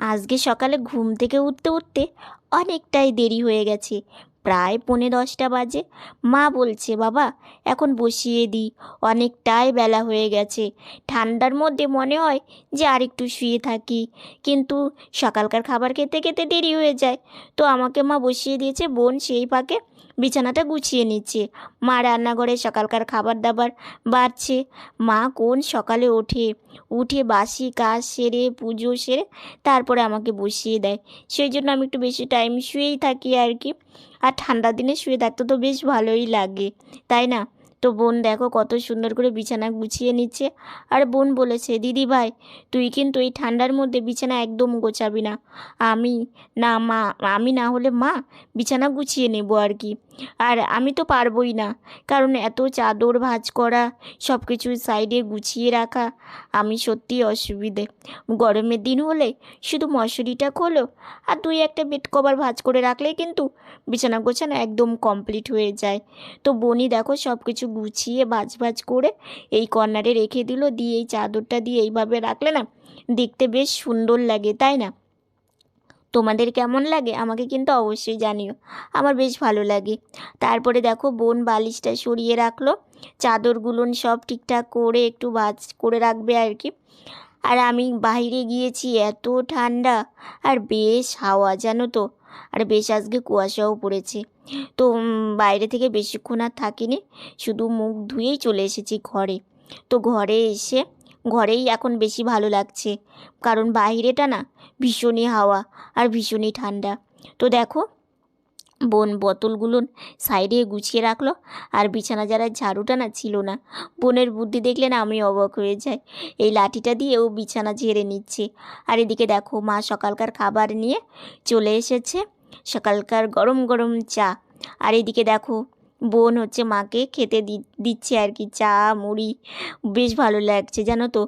আজকে সকালে ঘুম থেকে উঠতে উঠতে অনেকটাই দেরি হয়ে গেছে। প্রায় পৌনে দশটা বাজে। মা বলছে, বাবা, এখন বসিয়ে দিই অনেকটাই বেলা হয়ে গেছে। ঠান্ডার মধ্যে মনে হয় যে আর একটু শুয়ে থাকি। কিন্তু সকালকার খাবার খেতে খেতে দেরি হয়ে যায়। তো আমাকে মা বসিয়ে দিয়েছে, বোন সেই ফাঁকে বিছানাটা গুছিয়ে নিচ্ছে। মা রান্নাঘরে সকালকার খাবার দাবার বাড়ছে। মা কোন সকালে ওঠে? উঠে বাসি, কাজ সেরে, পুজো সেরে তারপরে আমাকে বসিয়ে দেয়। সেই জন্য আমি একটু বেশি টাইম শুয়েই থাকি আর কি। আর ঠান্ডা দিনে শুয়ে থাকতে তো বেশ ভালোই লাগে, তাই না? তো বোন দেখো কত সুন্দর করে বিছানা গুছিয়ে নিচ্ছে। আর বোন বলেছে, দিদি ভাই, তুই কিন্তু এই ঠান্ডার মধ্যে বিছানা একদম গোছাবি না। আমি না মা, আমি না হলে মা বিছানা গুছিয়ে নেব আর কি। আর আমি তো পারবই না। কারণ এত চাদর ভাঁজ করা সব কিছু সাইডে গুছিয়ে রাখা, আমি সত্যিই অসুবিধে। গরমের দিন হলে শুধু মশুরিটা খোলো আর দুই একটা বেড কভার ভাঁজ করে রাখলেই কিন্তু বিছানা গোছানো একদম কমপ্লিট হয়ে যায়। তো বনি দেখো সব কিছু গুছিয়ে ভাজ ভাজ করে এই কর্নারে রেখে দিল। দিয়ে এই চাদরটা দিয়ে এইভাবে রাখলে না দেখতে বেশ সুন্দর লাগে, তাই না? তোমাদের কেমন লাগে আমাকে কিন্তু অবশ্যই জানিও। আমার বেশ ভালো লাগে। তারপরে দেখো বোন বালিশটা সরিয়ে রাখল। চাদরগুলো সব ঠিকঠাক করে একটু বাজ করে রাখবে আর কি। আর আমি বাইরে গিয়েছি, এত ঠান্ডা। আর বেশ হাওয়া, জানো তো। আর বেশ আজকে কুয়াশাও পড়েছে। তো বাইরে থেকে বেশিক্ষণ আর থাকিনি। শুধু মুখ ধুয়েই চলে এসেছি ঘরে। তো ঘরে এসে ঘরেই এখন বেশি ভালো লাগছে। কারণ বাইরেটা না ভীষণই হাওয়া আর ভীষণই ঠান্ডা। তো দেখো, বোন বোতলগুলো সাইডে গুছিয়ে রাখল আর বিছানা যারা ঝাড়ুটা না ছিল না, বোনের বুদ্ধি দেখলে না আমি অবাক হয়ে যাই। এই লাঠিটা দিয়ে ও বিছানা ঝেড়ে নিচ্ছে। আর এদিকে দেখো, মা সকালকার খাবার নিয়ে চলে এসেছে। সকালকার গরম গরম চা। আর এদিকে দেখো বোন হচ্ছে মাকে খেতে দিচ্ছে আর কি। চা মুড়ি বেশ ভালো লাগছে জানো তো?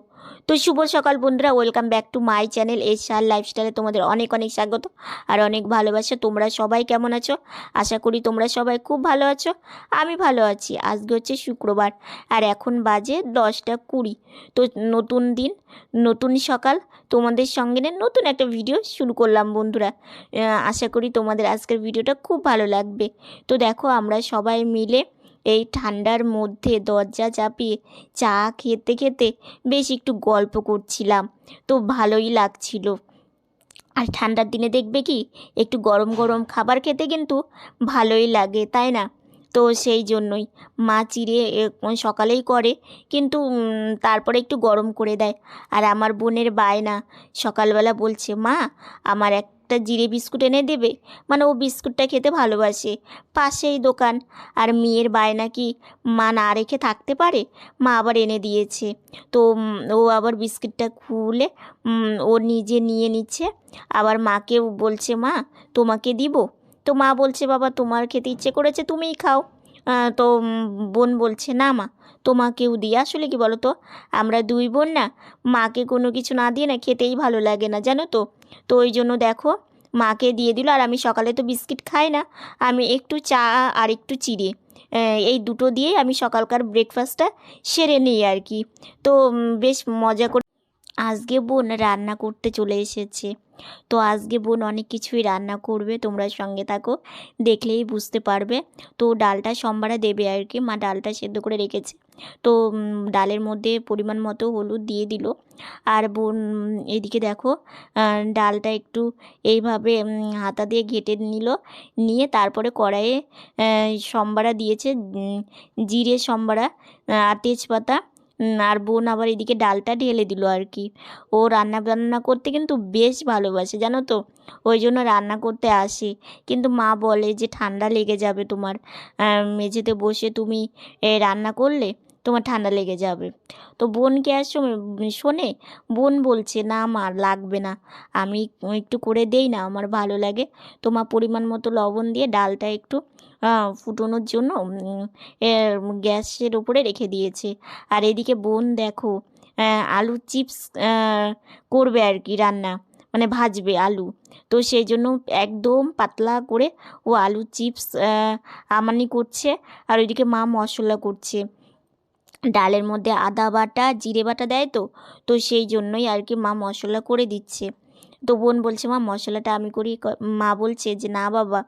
তো শুভ সকাল বন্ধুরা welcome back to my channel S R লাইফস্টাইলে তোমাদের অনেক অনেক স্বাগত আর অনেক ভালোবাসা। তোমরা সবাই কেমন আছো? আশা করি তোমরা সবাই খুব ভালো আছো, আমি ভালো আছি। আজকে হচ্ছে শুক্রবার আর এখন বাজে দশটা কুড়ি। তো নতুন দিন, নতুন সকাল, তোমাদের সঙ্গে নিয়ে নতুন একটা ভিডিও শুরু করলাম বন্ধুরা। আশা করি তোমাদের আজকের ভিডিওটা খুব ভালো লাগবে। তো দেখো আমরা সবাই মিলে এই ঠান্ডার মধ্যে দরজা চাপিয়ে চা খেতে খেতে বেশ একটু গল্প করছিলাম। তো ভালোই লাগছিল। আর ঠান্ডার দিনে দেখবে কি, একটু গরম গরম খাবার খেতে কিন্তু ভালোই লাগে, তাই না? তো সেই জন্যই। মা চিড়ে সকালেই করে, কিন্তু তারপরে একটু গরম করে দেয়। আর আমার বোনের বায়না সকালবেলা বলছে, মা, আমার একটা জিরে বিস্কুট এনে দেবে। মানে ও বিস্কুটটা খেতে ভালোবাসে। পাশেই দোকান। আর মেয়ের বায়না কি মা না রেখে থাকতে পারে? মা আবার এনে দিয়েছে। তো ও আবার বিস্কুটটা খুলে ও নিজে নিয়ে নিচ্ছে। আবার মাকেও বলছে, মা, তোমাকে দিব? তো মা বলছে, বাবা, তোমার খেতে ইচ্ছে করেছে, তুমিই খাও। তো বোন বলছে, না মা, তোমাকেও দিয়ে আসলে কি বলো তো আমরা দুই বোন না, মাকে কোনো কিছু না দিয়ে না খেতেই ভালো লাগে না, জানো তো? তো ওই জন্য দেখো, মাকে দিয়ে দিল আর আমি সকালে তো বিস্কিট খাই না, আমি একটু চা আর একটু চিড়ে এই দুটো দিয়েই আমি সকালকার ব্রেকফাস্টটা সেরে নিই আর কি। তো বেশ মজা করে আজকে বোন রান্না করতে চলে এসেছে। তো আজকে বোন অনেক কিছুই রান্না করবে, তোমরা সঙ্গে থাকো, দেখলেই বুঝতে পারবে। তো ডালটা সোমবারে দেবে আর কি, মা ডালটা সেদ্ধ করে রেখেছে। তো ডালের মধ্যে পরিমাণ মতো হলুদ দিয়ে দিল। আর বোন, এদিকে দেখো ডালটা একটু এইভাবে হাতা দিয়ে ঘেটে নিল। নিয়ে তারপরে কড়াইয়ে সম্বারা দিয়েছে জিরে সম্বারা আর তেজপাতা। আর বোন আবার এদিকে ডালটা ঢেলে দিল আর কি। ও রান্না বান্না করতে কিন্তু বেশ ভালোবাসে, জানো তো? ওই জন্য রান্না করতে আসে। কিন্তু মা বলে যে, ঠান্ডা লেগে যাবে তোমার। মেঝেতে বসে তুমি রান্না করলে? তোমার ঠান্ডা লেগে যাবে। তো বোনকে আর শোনে? বোন বলছে, না আমার লাগবে না। আমি একটু করে দেই না, আমার ভালো লাগে। তোমার পরিমাণ মতো লবণ দিয়ে ডালটা একটু ফুটোনোর জন্য গ্যাসের উপরে রেখে দিয়েছে। আর এদিকে বোন দেখো আলু চিপস করবে আর কি রান্না মানে ভাজবে আলু। তো সেই জন্য একদম পাতলা করে ও আলু চিপস আমানি করছে, আর ওইদিকে মা মশলা করছে। ডালের মধ্যে আদা বাটা, জিরে বাটা দেয় তো তো সেই জন্যই আর কি মা মশলা করে দিচ্ছে। তো বোন বলছে, মা, মশলাটা আমি করি মা বলছে যে, না বাবা,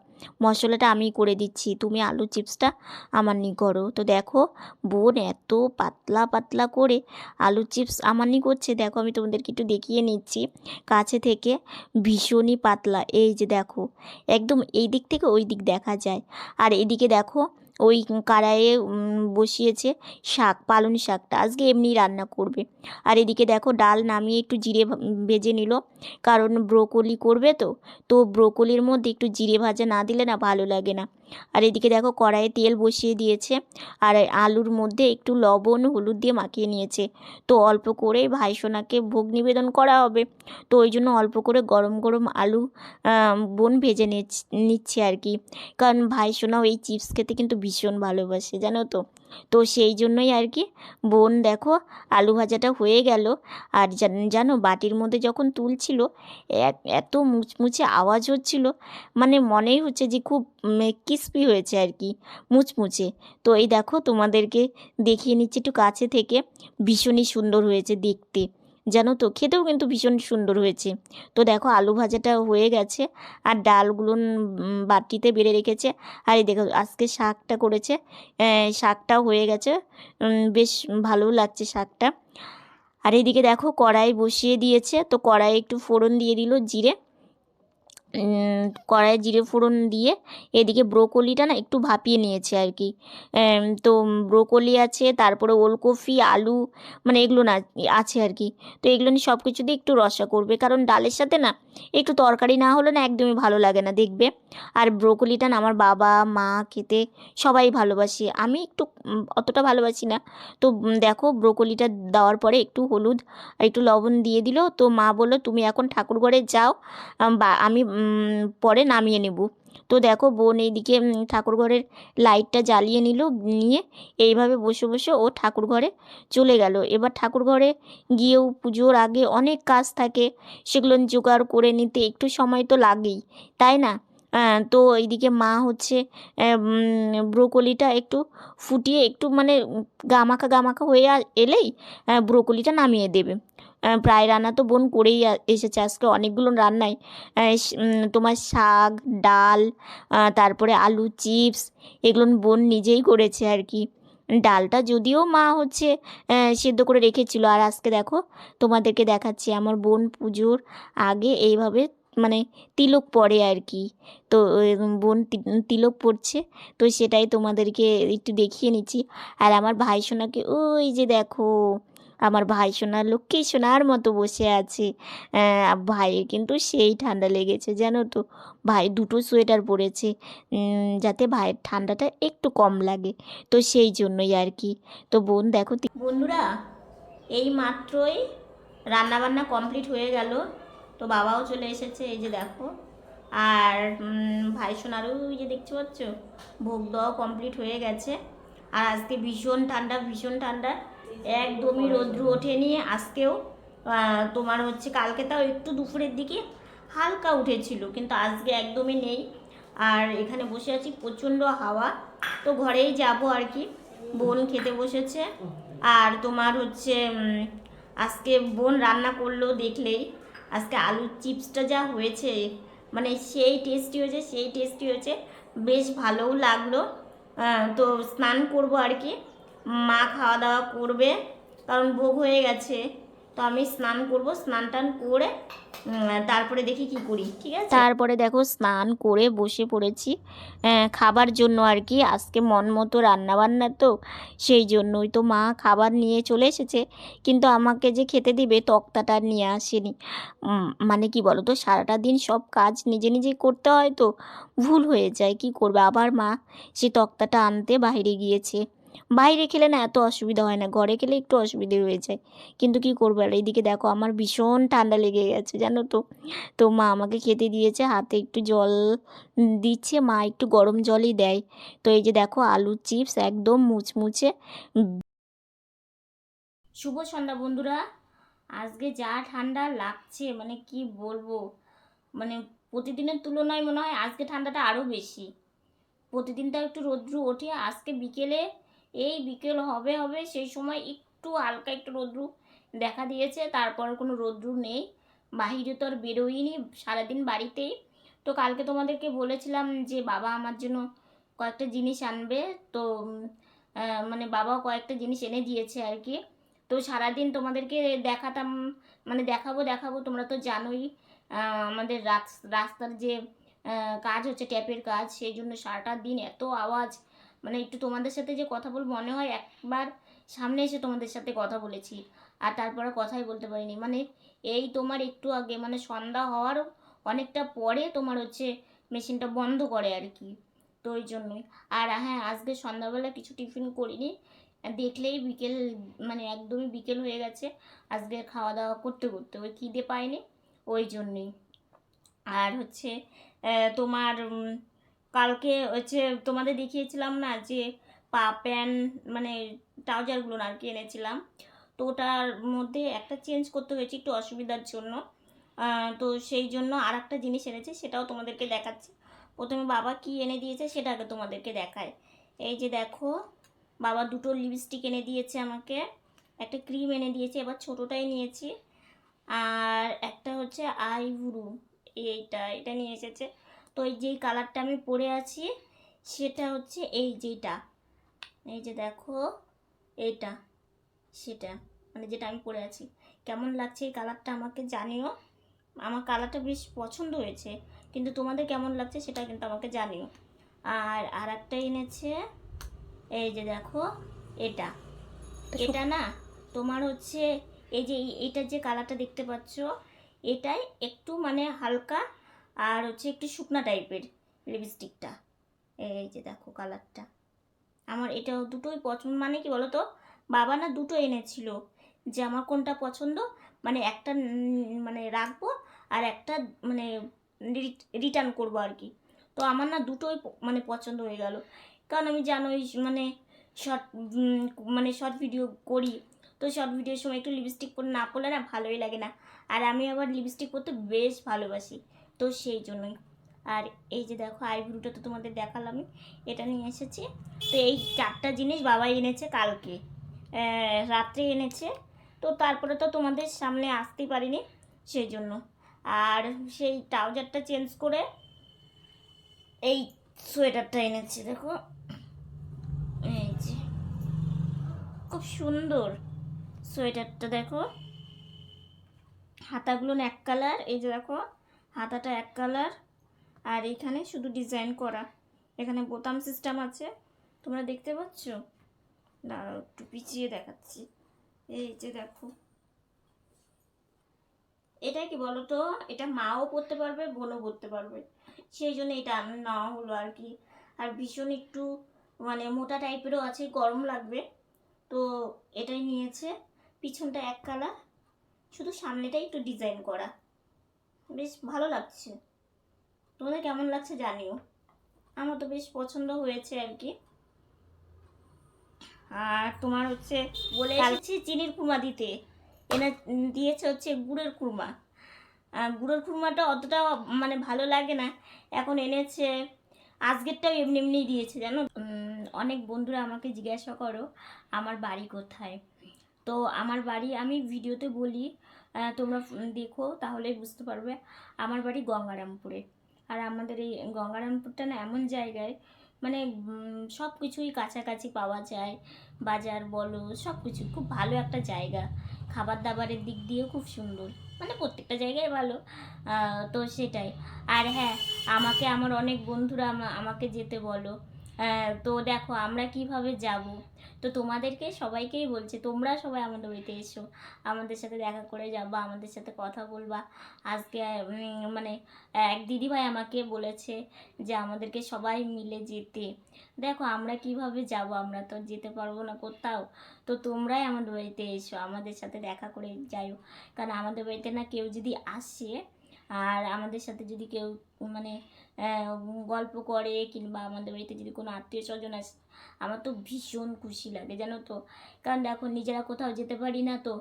মশলাটা আমি করে দিচ্ছি। তুমি আলু চিপসটা আমার নি করো। তো দেখো, বোন এত পাতলা পাতলা করে আলু চিপস আমার নি করছে। দেখো, আমি তোমাদেরকে একটু দেখিয়ে নিচ্ছি। কাছে থেকে ভীষণই পাতলা। এই যে দেখো, একদম এই দিক থেকে ওই দিক দেখা যায়। আর এদিকে দেখো ওই কড়াইয়ে বসিয়েছে শাক, পালং শাকটা। আজকে এমনি রান্না করবে। আর এদিকে দেখো ডাল নামিয়ে একটু জিরে ভেজে নিল। কারণ ব্রোকলি করবে তো। তো ব্রোকলির মধ্যে একটু জিরে ভাজা না দিলে না ভালো লাগে না। আর এদিকে দেখো কড়াইয়ে তেল বসিয়ে দিয়েছে আর আলুর মধ্যে একটু লবণ, হলুদ দিয়ে মাখিয়ে নিয়েছে। তো অল্প করে ভাই সোনাকে ভোগ নিবেদন করা হবে। তো ওই জন্য অল্প করে গরম গরম আলু বোন ভেজে নিচ্ছ- আর কি। কারণ ভাই সোনাও এই চিপস খেতে কিন্তু ভীষণ ভালোবাসে, জানো তো? তো সেই জন্যই আর কি বোন দেখো আলু ভাজাটা হয়ে গেল। আর জানো বাটির মধ্যে যখন তুলছিল এত মুচমুচে আওয়াজ হচ্ছিল মানে মনেই হচ্ছে যে খুব ক্রিস্পি হয়েছে আর কি, মুচমুচে। তো এই দেখো, তোমাদেরকে দেখিয়ে নিচ্ছি একটু কাছে থেকে। ভীষণই সুন্দর হয়েছে দেখতে। জানো তো, খেতেও কিন্তু ভীষণ সুন্দর হয়েছে। তো দেখো, আলু ভাজাটা হয়ে গেছে আর ডালগুলো বাটিতে বেড়ে রেখেছে। আর এই দেখো, আজকে শাকটা করেছে। শাকটাও হয়ে গেছে। বেশ ভালো লাগছে শাকটা। আর এইদিকে দেখো, কড়াই বসিয়ে দিয়েছে। তো কড়াই একটু ফোড়ন দিয়ে দিল জিরে। কড়াইয়ে জিরে ফোড়ন দিয়ে এদিকে ব্রোকলিটা না একটু ভাপিয়ে নিয়েছে আর কি। তো ব্রোকলি আছে, তারপরে ওলকপি আলু মানে এগুলো না, আছে আর কি। তো এগুলো নিয়ে সব কিছু দিয়ে একটু রসা করবে, কারণ ডালের সাথে না একটু তরকারি না হলে না একদমই ভালো লাগে না, দেখবে। আর ব্রোকলিটা না আমার বাবা, মা, খেতে সবাই ভালোবাসে, আমি একটু অতটা ভালোবাসি না। তো দেখো ব্রোকলিটা দেওয়ার পরে একটু হলুদ, আর একটু লবণ দিয়ে দিল, তো মা বলল, তুমি এখন ঠাকুর ঘরে যাও বা, আমি পরে নামিয়ে নেব। তো দেখো বোন এইদিকে ঠাকুর ঘরের লাইটটা জ্বালিয়ে নিল, নিয়ে এইভাবে বসে বসে ও ঠাকুর ঘরে চলে গেল। এবার ঠাকুর ঘরে গিয়েও পুজোর আগে অনেক কাজ থাকে, সেগুলো জোগাড় করে নিতে একটু সময় তো লাগেই, তাই না? তো এইদিকে মা হচ্ছে ব্রোকলিটা একটু ফুটিয়ে একটু মানে গামাখা গামাখা হয়ে এলেই ব্রোকলিটা নামিয়ে দেবে। প্রায় রান্না তো বোন করেই এসেছে। আজকে অনেকগুলো রান্নাই। তোমার শাক, ডাল তারপরে আলু, চিপস, এগুলো বোন নিজেই করেছে আর কি। ডালটা যদিও মা হচ্ছে সেদ্ধ করে রেখেছিল। আর আজকে দেখো, তোমাদেরকে দেখাচ্ছি আমার বোন পুজোর আগে এইভাবে মানে তিলক পরে আর কি। তো বোন তিলক পড়ছে তো সেটাই তোমাদেরকে একটু দেখিয়ে নিচ্ছি। আর আমার ভাই সোনাকে, ওই যে দেখো আমার ভাই সোনা, লক্ষ্মী সোনার মতো বসে আছে। ভাইয়ের কিন্তু সেই ঠান্ডা লেগেছে, জানো তো। ভাই দুটো সোয়েটার পরেছে যাতে ভাইয়ের ঠান্ডাটা একটু কম লাগে। তো সেই জন্যই আর কি। তো বোন, দেখো বন্ধুরা, এই মাত্রই রান্নাবান্না কমপ্লিট হয়ে গেল। তো বাবাও চলে এসেছে, এই যে দেখো। আর ভাই সোনারও যে দেখতে পাচ্ছ? ভোগ দেওয়া কমপ্লিট হয়ে গেছে। আর আজকে ভীষণ ঠান্ডা ভীষণ ঠান্ডা। একদমই রৌদ্র ওঠেনি। আজকেও তোমার হচ্ছে কালকে তাও একটু দুপুরের দিকে হালকা উঠেছিল, কিন্তু আজকে একদমই নেই। আর এখানে বসে আছি প্রচণ্ড হাওয়া। তো ঘরেই যাব আর কি। বোন খেতে বসেছে। আর তোমার হচ্ছে আজকে বোন রান্না করল দেখলেই। আজকে আলুর চিপসটা যা হয়েছে মানে সেই টেস্টি হয়েছে, সেই টেস্টি হয়েছে। বেশ ভালোও লাগল। তো স্নান করব আর কি। মা খাওয়া দাওয়া করবে কারণ ভোগ হয়ে গেছে। তো আমি স্নান করব স্নান টান করে তারপরে দেখি কি করি ঠিক আছে? তারপরে দেখো স্নান করে বসে পড়েছি। আহ, খাবার জন্য আর কি আজকে মন মতো রান্না বান্না তো সেই জন্যই তো মা খাবার নিয়ে চলে এসেছে। কিন্তু আমাকে যে খেতে দিবে তক্তাটা নিয়ে আসেনি। মানে কি বলো তো সারাটা দিন সব কাজ নিজে নিজেই করতে হয় তো ভুল হয়ে যায় কি করবে? আবার মা সে তক্তাটা আনতে বাইরে গিয়েছে। বাইরে খেলে না এত অসুবিধা হয় না, ঘরে খেলে একটু অসুবিধে হয়ে যায়। কিন্তু কি করব? আর এইদিকে দেখো আমার ভীষণ ঠান্ডা লেগে গেছে, জানো তো? তো মা আমাকে খেতে দিয়েছে, হাতে একটু জল দিচ্ছে, মা একটু গরম জলই দেয়। তো এই যে দেখো আলুর চিপস একদম মুচমুচে। শুভ সন্ধ্যা বন্ধুরা, আজকে যা ঠান্ডা লাগছে মানে কি বলব? মানে প্রতিদিনের তুলনায় মনে হয় আজকে ঠান্ডাটা আরও বেশি। প্রতিদিন তো একটু রৌদ্র ওঠে, আজকে বিকেলে এই বিকেল হবে হবে সেই সময় একটু হালকা একটু রৌদ্র দেখা দিয়েছে, তারপর কোনো রৌদ্র নেই। বাহিরে তো আর বেরোইনি সারাদিন বাড়িতেই তো কালকে তোমাদেরকে বলেছিলাম যে বাবা আমার জন্য কয়েকটা জিনিস আনবে। তো মানে বাবাও কয়েকটা জিনিস এনে দিয়েছে আর কি। তো সারাদিন তোমাদেরকে দেখাতাম মানে দেখাবো দেখাবো, তোমরা তো জানোই আমাদের রাস- রাস্তার যে কাজ হচ্ছে ট্যাপের কাজ, সেই জন্য সারাটা দিন এত আওয়াজ মানে একটু তোমাদের সাথে যে কথা বলব, মনে হয় একবার সামনে এসে তোমাদের সাথে কথা বলেছি। আর তারপরে কথাই বলতে পারিনি। মানে এই তোমার একটু আগে মানে সন্ধ্যা হওয়ার অনেকটা পরে তোমার হচ্ছে মেশিনটা বন্ধ করে আর কি। তো ওই জন্যই। আর হ্যাঁ আজকে সন্ধ্যাবেলা কিছু টিফিন করিনি। দেখলেই বিকেল মানে একদমই বিকেল হয়ে গেছে। আজকে খাওয়া দাওয়া করতে করতে ওই খিদে পায়নি। ওই জন্যই। আর হচ্ছে তোমার কালকে হচ্ছে তোমাদের দেখিয়েছিলাম না যে পা প্যান্ট মানে ট্রাউজারগুলো আর কি এনেছিলাম। তো ওটার মধ্যে একটা চেঞ্জ করতে হয়েছে একটু অসুবিধার জন্য। তো সেই জন্য আর একটা জিনিস এনেছে সেটাও তোমাদেরকে দেখাচ্ছি। প্রথমে বাবা কি এনে দিয়েছে সেটা আগে তোমাদেরকে দেখায়। এই যে দেখো, বাবা দুটো লিপস্টিক এনে দিয়েছে আমাকে। একটা ক্রিম এনে দিয়েছে, এবার ছোটোটাই নিয়েছি। আর একটা হচ্ছে আইব্রু এইটা, এটা নিয়ে এসেছে। তো এই যেই কালারটা আমি পরে আছি সেটা হচ্ছে এই যেটা। এই যে দেখো এইটা সেটা মানে যেটা আমি পরে আছি। কেমন লাগছে এই কালারটা আমাকে জানিও। আমার কালারটা বেশ পছন্দ হয়েছে কিন্তু তোমাদের কেমন লাগছে সেটা কিন্তু আমাকে জানিও। আর আর একটা এনেছে এই যে দেখো এটা। এটা না তোমার হচ্ছে এই যে এই- এইটার যে কালারটা দেখতে পাচ্ছ এটাই একটু মানে হালকা আর হচ্ছে একটু শুকনা টাইপের লিপস্টিকটা এই যে দেখো কালারটা আমার এটাও দুটোই পছন্দ। মানে কি বলো তো বাবা না দুটো এনেছিল যে আমার কোনটা পছন্দ? মানে একটা মানে রাখব আর একটা মানে রিটার্ন করব আর কি। তো আমার না দুটোই মানে পছন্দ হয়ে গেল। কারণ আমি জানোই মানে শর্ট মানে শর্ট ভিডিও করি। তো শর্ট ভিডিওর সময় একটু লিপস্টিক পরে না পরলে না ভালোই লাগে না। আর আমি আবার লিপস্টিক পরতে বেশ ভালোবাসি। তো সেই জন্যই। আর এই যে দেখো আইব্রুটা তো তোমাদের দেখালামই। এটা নিয়ে এসেছি। তো এই চারটা জিনিস বাবা এনেছে কালকে। রাত্রে এনেছে। তো তারপরে তো তোমাদের সামনে আসতেই পারিনি সেই জন্য। আর সেই ট্রাউজারটা চেঞ্জ করে এই সোয়েটারটা এনেছে, দেখো। এই যে, খুব সুন্দর সোয়েটারটা, দেখো। হাতাগুলো এক কালার, এই যে দেখো। হাতাটা এক কালার, আর এখানে শুধু ডিজাইন করা। এখানে বোতাম সিস্টেম আছে। তোমরা দেখতে পাচ্ছ? দাঁড়াও, একটু পিছিয়ে দেখাচ্ছি। এই যে দেখো। এটা কি বলো তো এটা মাও পরতে পারবে, বোনও পরতে পারবে। সেই জন্য এটা নেওয়া হলো আর কি। আর ভীষণ একটু মানে মোটা টাইপেরও আছে, গরম লাগবে। তো এটাই নিয়েছে। পিছনটা এক কালার। শুধু সামনেটাই একটু ডিজাইন করা। বেশ ভালো লাগছে। তোমাদের কেমন লাগছে জানিও। আমার তো বেশ পছন্দ হয়েছে আর কি। আর তোমার হচ্ছে বলে এসেছি চিনির কুরমা দিতে। এনে দিয়েছে হচ্ছে গুড়ের কুরমা। আর গুড়ের কুরমাটা অতটা মানে ভালো লাগে না। এখন এনেছে আজকেরটাও এমনি এমনি দিয়েছে জানো। অনেক বন্ধুরা আমাকে জিজ্ঞাসা করো আমার বাড়ি কোথায়? তো আমার বাড়ি আমি ভিডিওতে বলি তোমরা দেখো, তাহলে বুঝতে পারবে। আমার বাড়ি গঙ্গারামপুরে। আর আমাদের এই গঙ্গারামপুরটা না এমন জায়গায় মানে সব কিছুই কাছাকাছি পাওয়া যায়। বাজার, বলো সব কিছু খুব ভালো একটা জায়গা। খাবার দাবারের দিক দিয়েও খুব সুন্দর। মানে প্রত্যেকটা জায়গায় ভালো। তো সেটাই। আর হ্যাঁ আমাকে, আমার অনেক বন্ধুরা আমা- আমাকে যেতে বলো। তো দেখো, আমরা কীভাবে যাব? তো তোমাদেরকে সবাইকেই বলছে, তোমরা সবাই আমাদের বাড়িতে এসো, আমাদের সাথে দেখা করে যাবা, আমাদের সাথে কথা বলবা। আজকে মানে এক দিদিভাই আমাকে বলেছে যে আমাদেরকে সবাই মিলে যেতে। দেখো, আমরা কীভাবে যাব? আমরা তো যেতে পারব না কোথাও। তো তোমরাই আমাদের বাড়িতে এসো, আমাদের সাথে দেখা করে যাইও কারণ আমাদের বাড়িতে না কেউ যদি আসে, আর আমাদের সাথে যদি কেউ মানে গল্প করে কিংবা আমাদের বাড়িতে যদি কোনো আত্মীয় স্বজন আসে, আমার তো ভীষণ খুশি লাগে, জানো তো। কারণ দেখো, নিজেরা কোথাও যেতে পারি না তো,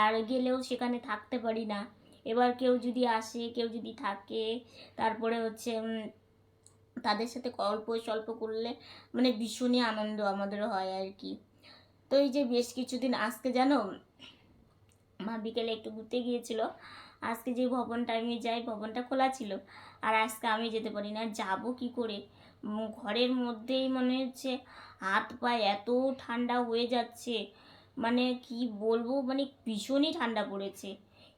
আর গেলেও সেখানে থাকতে পারি না। এবার কেউ যদি আসে, কেউ যদি থাকে, তারপরে হচ্ছে তাদের সাথে গল্প স্বল্প করলে মানে ভীষণই আনন্দ আমাদের হয় আর কি। তো এই যে বেশ কিছুদিন আজকে জানো, মা বিকেলে একটু ঘুরতে গিয়েছিল আজকে যে ভবনটা আমি যাই, ভবনটা খোলা ছিল। আর আজকে আমি যেতে পারি না, যাব কি করে? ঘরের মধ্যেই মনে হচ্ছে হাত পা এত ঠান্ডা হয়ে যাচ্ছে। মানে কি বলব মানে ভীষণই ঠান্ডা পড়েছে।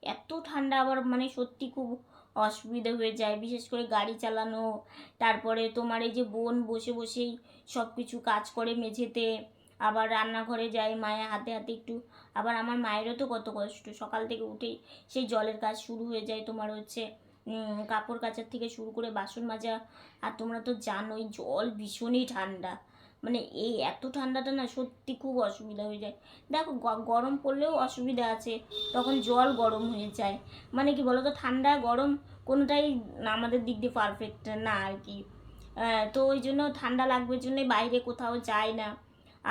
এত ঠান্ডা আবার মানে সত্যি খুব অসুবিধা হয়ে যায়, বিশেষ করে গাড়ি চালানো, তারপরে তোমার এই যে বোন বসে বসেই সব কিছু কাজ করে মেঝেতে। আবার রান্নাঘরে যাই, মায়ের হাতে হাতে একটু। আবার আমার মায়েরও তো কত কষ্ট। সকাল থেকে উঠেই সেই জলের কাজ শুরু হয়ে যায় তোমার হচ্ছে কাপড় কাচার থেকে শুরু করে বাসন মাজা। আর তোমরা তো জানোই জল ভীষণই ঠান্ডা। মানে এই এত ঠান্ডাটা না সত্যি খুব অসুবিধা হয়ে যায়। দেখো গরম পড়লেও অসুবিধা আছে। তখন জল গরম হয়ে যায়। মানে কি বলতো, ঠান্ডা, গরম কোনোটাই আমাদের দিক দিয়ে পারফেক্ট না আর কি। তো ওই জন্য ঠান্ডা লাগবে জন্য বাইরে কোথাও যায় না।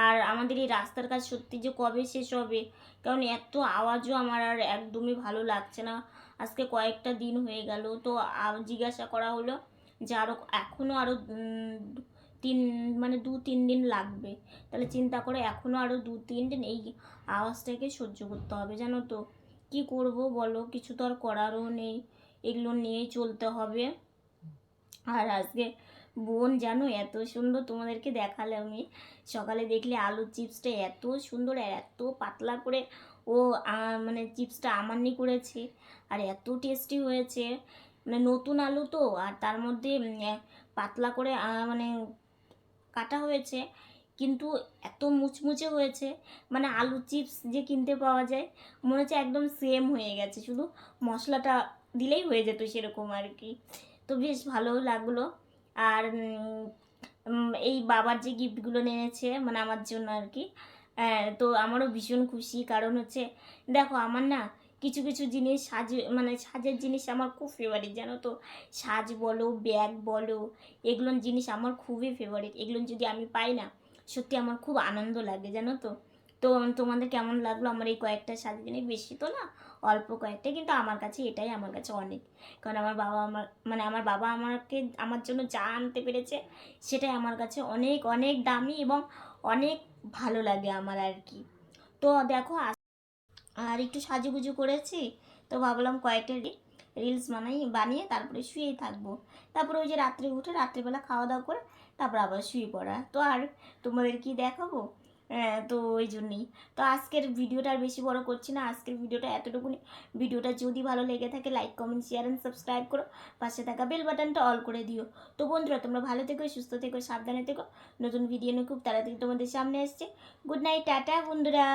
আর আমাদের এই রাস্তার কাজ সত্যি যে কবে শেষ হবে? কারণ এত আওয়াজও আমার আর একদমই ভালো লাগছে না। আজকে কয়েকটা দিন হয়ে গেল, তো জিজ্ঞাসা করা হলো যে আরও এখনও আরও তিন মানে দু, তিন দিন লাগবে। তাহলে চিন্তা করে এখনও আরও দু, তিন দিন এই আওয়াজটাকে সহ্য করতে হবে, জানো তো। কি করব বলো? কিছু তো আর করারও নেই। এগুলো নিয়েই চলতে হবে। আর আজকে বোন জানো, এত সুন্দর তোমাদেরকে দেখালে আমি। সকালে দেখলে আলুর চিপসটা এত সুন্দর আর এত পাতলা করে ও মানে চিপসটা আমান্নি করেছে। আর এত টেস্টি হয়েছে। মানে নতুন আলু তো, আর তার মধ্যে পাতলা করে মানে কাটা হয়েছে। কিন্তু এত মুচমুচে হয়েছে। মানে আলু চিপস যে কিনতে পাওয়া যায়, মনে হচ্ছে একদম সেম হয়ে গেছে। শুধু মশলাটা দিলেই হয়ে যেত সেরকম আর কি। তো বেশ ভালোও লাগল। আর এই বাবার যে গিফটগুলো এনেছে মানে আমার জন্য আর কি আহ, তো আমারও ভীষণ খুশি। কারণ হচ্ছে দেখো আমার না কিছু কিছু জিনিস সাজ মানে সাজের জিনিস আমার খুব ফেভারিট জানো তো? সাজ বলো ব্যাগ বলো এগুলো জিনিস আমার খুবই ফেভারিট এগুলো যদি আমি পাই না সত্যি আমার খুব আনন্দ লাগে জানো তো? তো তোমাদের কেমন লাগল? আমার এই কয়েকটা সাজ জিনিস বেশি তো না অল্প কয়েকটা, কিন্তু আমার কাছে এটাই আমার কাছে অনেক। কারণ আমার বাবা আমার মানে আমার বাবা আমাকে, আমার জন্য যা আনতে পেরেছে, সেটাই আমার কাছে অনেক অনেক দামি এবং অনেক ভালো লাগে আমার আর কি। তো দেখো আর একটু সাজুগুজু করেছি, তো ভাবলাম কয়েকটা রিলস বানাই, বানিয়ে তারপরে শুয়েই থাকব। তারপরে ওই যে রাত্রে উঠে রাত্রিবেলা খাওয়া দাওয়া করে, তারপর আবার শুয়ে পড়া। তো আর তোমাদের কি দেখাবো? তো ওই জন্যই। তো আজকের ভিডিওটা আর বেশি বড় করছি না। আজকের ভিডিওটা এতটুকুনি। ভিডিওটা যদি ভালো লেগে থাকে like comment share and subscribe করো। পাশে থাকা বেল বাটনটা অল করে দিও। তো বন্ধুরা, তোমরা ভালো থেকো, সুস্থ থেকো, সাবধানে থেকো। নতুন ভিডিও নিয়ে খুব তাড়াতাড়ি তোমাদের সামনে আসছে গুড নাইট টাটা, বন্ধুরা।